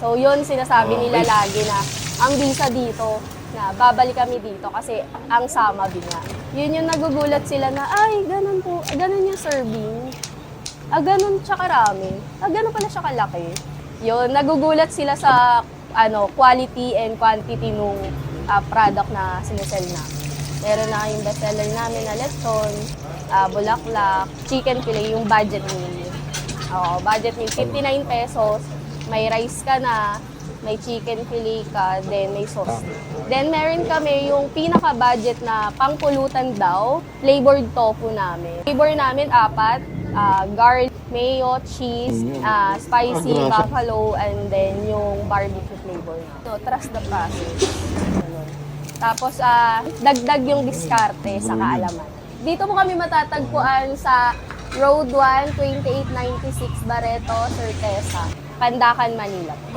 So yun sinasabi nila Okay. lagi na ang visa dito na babalik kami dito kasi ang sama din nga. Yun yung nagugulat sila na ay ganun po, ganun yung serving. Ah, ganun siya karami. Ah, ganun pala siya kalaki. Yun, nagugulat sila sa ano quality and quantity nung ah, product na sinesell na. Meron na yung bestseller namin na lechon, ah, bulaklak, chicken fillet, yung budget meal. Oo, budget meal, 59 pesos. May rice ka na, may chicken fillet ka, then may sauce. Then meron kami yung pinaka-budget na pangpulutan daw, flavored tofu namin. Flavor namin apat, ah, garlic, mayo, cheese, ah, spicy, grasa. buffalo, and then yung barbecue flavor. So, trust the process. Ganun. Tapos, ah, dagdag yung diskarte sa kaalaman. Dito mo kami matatagpuan sa Road 1, 2896 Barreto, Certeza, Pandacan, Manila.